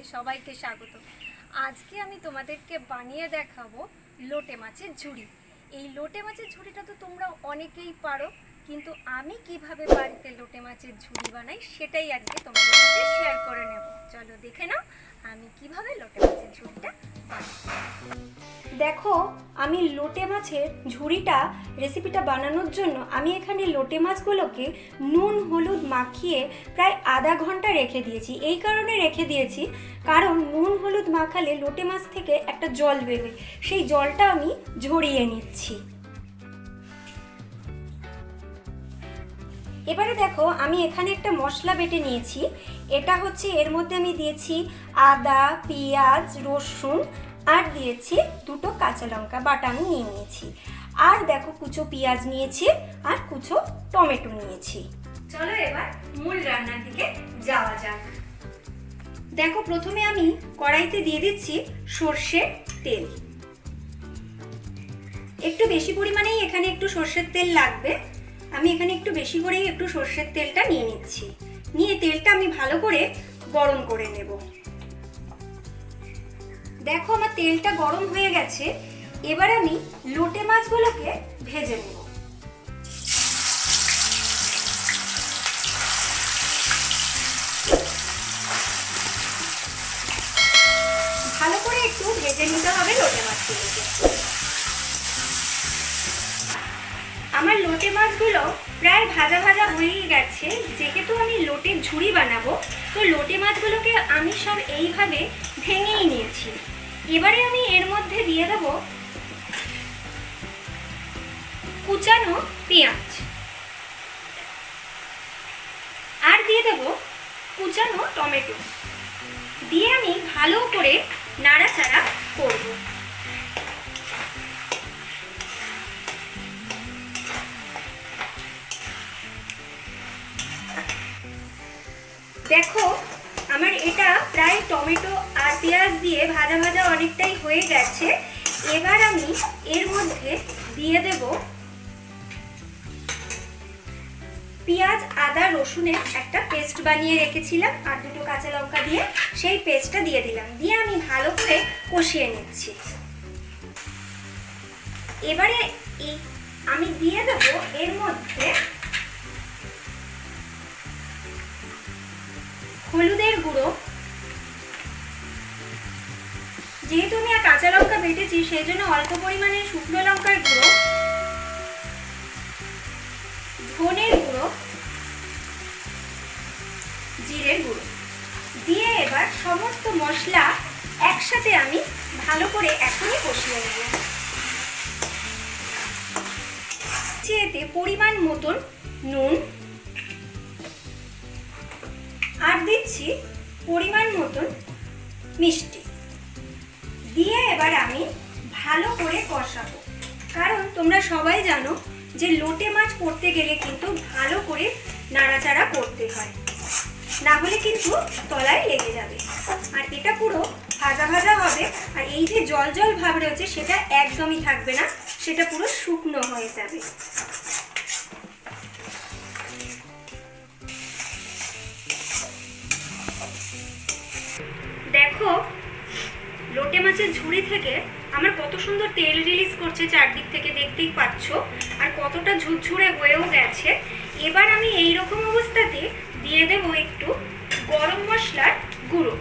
তোমাদের সবাইকে স্বাগত। আজকে আমি তোমাদেরকে বানিয়ে দেখাবো লোটে মাছের ঝুড়ি। এই লোটে মাছের ঝুড়িটা তো তোমরা অনেকেই পারো, কিন্তু আমি কীভাবে বাড়িতে লোটে মাছের ঝুড়ি বানাই সেটাই আজকে তোমাদের সাথে শেয়ার করে নেব। চলো দেখে নাও আমি কীভাবে লোটে দেখো, আমি লোটে মাছের ঝুড়িটা রেসিপিটা বানানোর জন্য আমি এখানে লোটে মাছগুলোকে নুন, হলুদ মাখিয়ে প্রায় আধা ঘণ্টা রেখে দিয়েছি। এই কারণে রেখে দিয়েছি, কারণ নুন, হলুদ মাখালে লোটে মাছ থেকে একটা জল বেরোয়। সেই জলটা আমি ঝরিয়ে নিচ্ছি। এবারে দেখো, আমি এখানে একটা মশলা বেটে নিয়েছি। এটা হচ্ছে, এর মধ্যে আমি দিয়েছি আদা, পেঁয়াজ, রসুন আর দিয়েছি দুটো কাঁচা লঙ্কা বাটা আমি নিয়ে নিয়েছি। আর দেখো কুচো পেঁয়াজ নিয়েছি আর কুচো টমেটো নিয়েছি। চলো এবার মূল রান্নার দিকে যাওয়া যাক। দেখো প্রথমে আমি কড়াইতে দিয়ে দিচ্ছি সর্ষের তেল। একটু বেশি পরিমাণেই এখানে একটু সর্ষের তেল লাগবে। আমি এখানে একটু বেশি করেই একটু সর্ষের তেলটা নিয়ে নিচ্ছি। নিয়ে তেলটা আমি ভালো করে গরম করে নেব। দেখো আমার তেলটা গরম হয়ে গেছে, এবার আমি লোটে মাছগুলোকে ভেজে নেব। ভালো করে একটু ভেজে নিতে হবে লোটে মাছগুলোকে। আমার লোটে মাছগুলো প্রায় ভাজা ভাজা হয়ে গেছে। যেহেতু আমি লোটে ঝুড়ি বানাবো, তো লোটে মাছগুলোকে আমি সব এইভাবে ভেঙেই নিয়েছি। এবারে আমি এর মধ্যে দিয়ে দেব কুচানো পেঁয়াজ। আর দিয়ে দেব কুচানো টমেটো। দিয়ে আমি ভালো করে নাড়াচাড়া করব। দেখো, আমার এটা প্রায় টমেটো আর পেঁয়াজ দিয়ে ভাজা ভাজা অনেকটাই হয়ে গেছে। এবার আমি এর মধ্যে দিয়ে দেব পেঁয়াজ, আদা, রসুনের একটা পেস্ট বানিয়ে রেখেছিলাম, আর দুটো কাঁচা লঙ্কা দিয়ে সেই পেস্টটা দিয়ে দিলাম। দিয়ে আমি ভালো করে কষিয়ে নিচ্ছি। এবারে এই আমি দিয়ে দেবো এর মধ্যে হলুদের গুঁড়ো। যেহেতু আমি আর কাঁচা লঙ্কা বেটেছি সেই জন্য অল্প পরিমাণে শুকনো লঙ্কার গুঁড়ো, ধনের গুঁড়ো, জিরের গুঁড়ো। দিয়ে এবার সমস্ত মশলা একসাথে আমি ভালো করে এখনই কষিয়ে নেব। এতে পরিমাণ মতন নুন দিচ্ছি পরিমাণ মতন মিষ্টি। দিয়ে এবার আমি ভালো করে কষাবো। কারণ তোমরা সবাই জানো যে লোটে মাছ করতে গেলে কিন্তু ভালো করে নাড়াচাড়া করতে হয়। না হলে কিন্তু তলায় লেগে যাবে। আর এটা পুরো ভাজা ভাজা হবে। আর এই যে জল জল ভাব রয়েছে, সেটা একদমই থাকবে না। সেটা পুরো শুকনো হয়ে যাবে। দেখো, লোটে মাছের ঝুড়ি থেকে আমার কত সুন্দর তেল রিলিজ করছে চারদিক থেকে, দেখতেই পাচ্ছ। আর কতটা ঝুরঝুরে হয়েও গেছে। এবার আমি এই রকম অবস্থাতে দিয়ে দেব একটু গরম মশলার গুঁড়ো।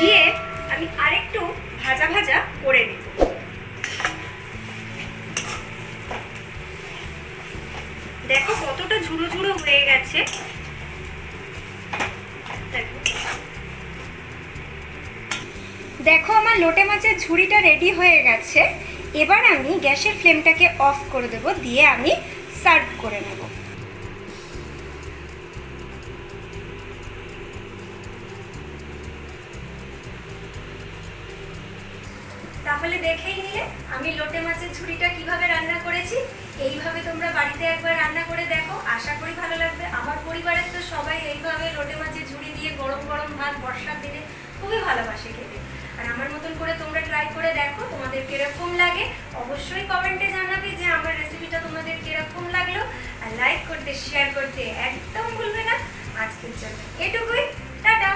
দিয়ে আমি আরেকটু ভাজা ভাজা করে নেব। দেখো কতটা ঝুড়ো ঝুড়ো হয়ে গেছে দেখো। দেখো আমার লোটে মাছের ঝুড়িটা রেডি হয়ে গেছে। এবার আমি গ্যাসের ফ্লেমটাকে অফ করে দেব, দিয়ে আমি সার্ভ করে নেব। তাহলে দেখেই নিলে, আমি লোটে মাছের ঝুড়িটা কীভাবে রান্না করেছি, এইভাবে তোমরা বাড়িতে একবার রান্না করে দেখো। আশা করি ভালো লাগবে। আমার পরিবারের তো সবাই এইভাবে লোটে মাছের ঝুড়ি দিয়ে গরম গরম ভাত বর্ষার দিনে খুবই ভালোবাসে খেতে। আর আমার মতন করে তোমরা ট্রাই করে দেখো তোমাদের কীরকম লাগে। অবশ্যই কমেন্টে জানাবে যে আমার রেসিপিটা তোমাদের কীরকম লাগল। আর লাইক করতে শেয়ার করতে একদম ভুলবে না। আজকের জন্য এটুকুই। টাটা!